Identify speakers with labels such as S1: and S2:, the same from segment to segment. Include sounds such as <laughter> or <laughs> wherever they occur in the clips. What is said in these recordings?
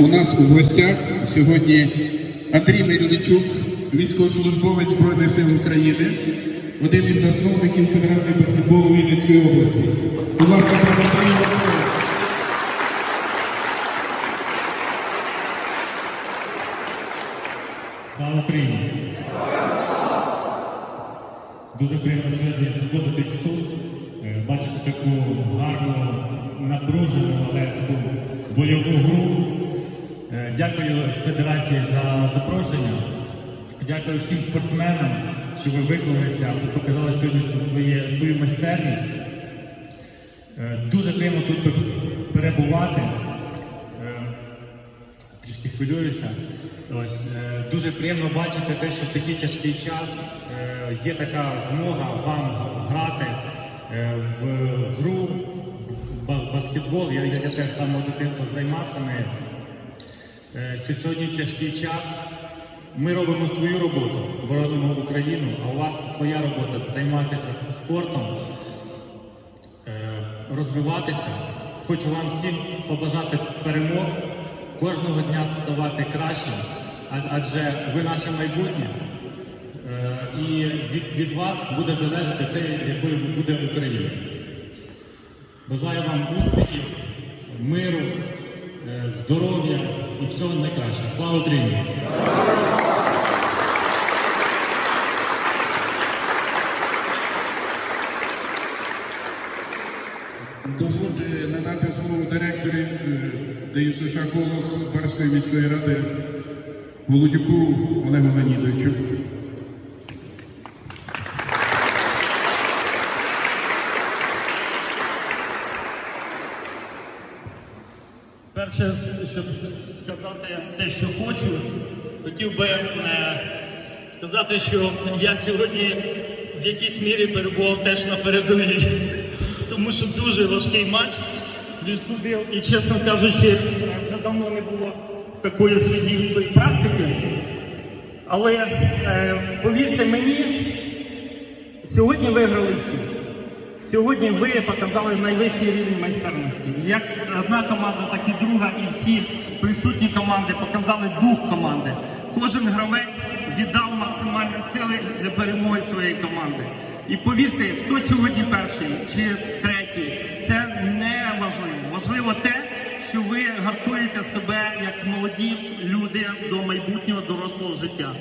S1: У нас у гостях сьогодні Андрій Мельничук, військовослужбовець Збройних сил України, один із засновників Федерації баскетболу Вінницької області. Будь ласка, пане.
S2: Слава Україні! Дуже приємно сьогодні знаходитись тут, е, бачити таку гарну, напружену, але таку бойову гру. Е, Дякую Федерації за запрошення. Дякую всім спортсменам, що ви виклалися, показали сьогодні своє, свою майстерність. Е, Дуже приємно тут перебувати. Е, трішки хвилююся. Ось дуже приємно бачити те, що в такий тяжкий час є така змога вам грати в гру в баскетбол. Я, я, я теж з самого дитинства займався нею. Е, Сьогодні тяжкий час. Ми робимо свою роботу, боронимо Україну, а у вас своя робота займатися спортом, е, розвиватися. Хочу вам всім побажати перемог, кожного дня ставати кращим, адже ви наше майбутнє. Е, І від, від вас буде залежати те, якою буде Україна. Бажаю вам успіхів, миру, здоров'я і всього найкращого. Слава Україні!
S1: Дозвольте надати слово директорі е, ДЮСШ «Колос» Барської міської ради Володюку Олегу Леонідовичу.
S3: Перше, щоб сказати те, що хочу, хотів би е, сказати, що я сьогодні в якійсь мірі перебував теж на передовій, <laughs> тому що дуже важкий матч відсудив. І, чесно кажучи, вже давно не було такої суддівської практики. Але е, повірте мені, сьогодні виграли всі. Сьогодні ви показали найвищий рівень майстерності. Як одна команда, так і друга, і всі присутні команди показали дух команди. Кожен гравець віддав максимальні сили для перемоги своєї команди. І повірте, хто сьогодні перший чи третій, це не важливо. Важливо те, що ви гартуєте себе як молоді люди до майбутнього дорослого життя.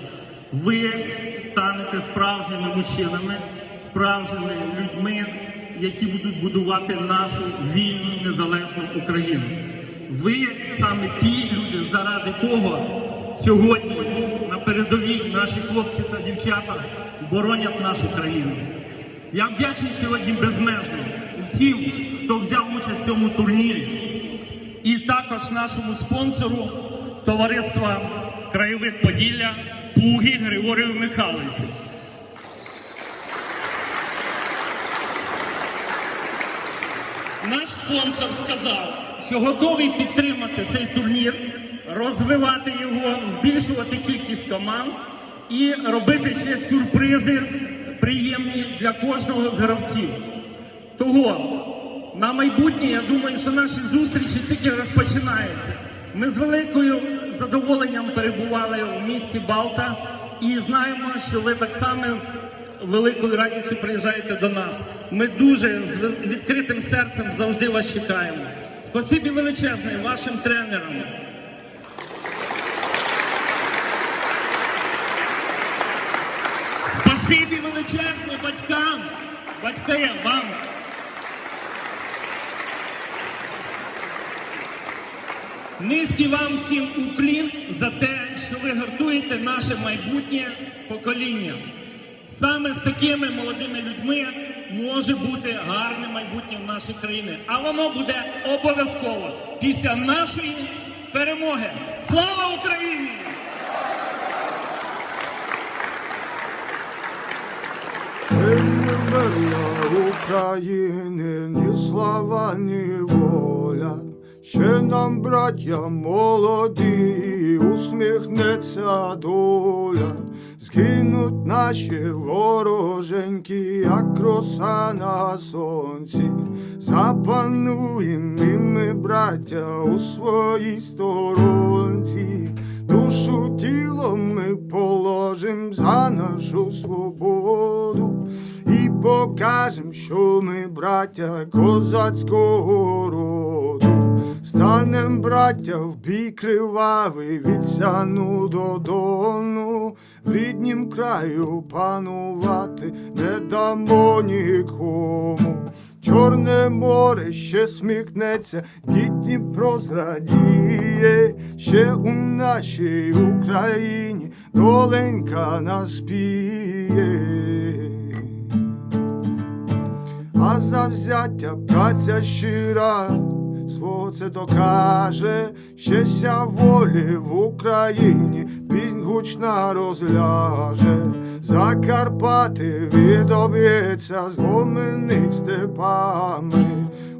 S3: Ви станете справжніми мужчинами, справжніми людьми, які будуть будувати нашу вільну незалежну Україну. Ви саме ті люди, заради кого сьогодні на передовій наші хлопці та дівчата боронять нашу країну. Я вдячний сьогодні безмежно всім, хто взяв участь в цьому турнірі, і також нашому спонсору товариства Краєвид Поділля Пугі Григорію Михайловичу. Наш спонсор сказав, що готовий підтримати цей турнір, розвивати його, збільшувати кількість команд і робити ще сюрпризи приємні для кожного з гравців. Того на майбутнє я думаю, що наші зустрічі тільки розпочинаються. Ми з великою задоволенням перебували у місті Балта і знаємо, що ви так само з великою радістю приїжджаєте до нас. Ми дуже з відкритим серцем завжди вас чекаємо. Спасибі величезне вашим тренерам. Спасибі величезне батькам, батьки вам. Низький вам всім уклін за те, що ви гартуєте наше майбутнє покоління. Саме з такими молодими людьми може бути гарне майбутнє в нашій країні. А воно буде обов'язково після нашої перемоги. Слава Україні!
S4: України, ні слава, ні воля, Ще нам, браття молоді, усміхнеться доля, згинуть наші вороженьки, як роса на сонці. Запануєм і ми, браття, у своїй сторонці. Душу тіло ми положим за нашу свободу і покажем, що ми браття козацького роду. Станем браття в бій кривавий від сяну до дону, в ріднім краю панувати не дамо нікому. Чорне море ще сміхнеться, Дніпро зрадіє, ще у нашій Україні доленька наспіє. А завзяття праця щира свого це докаже, щастя волі в Україні піснь гучна розляже, Закарпати відоб'ється згоминить степами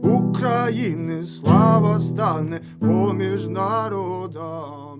S4: України слава стане поміж народами.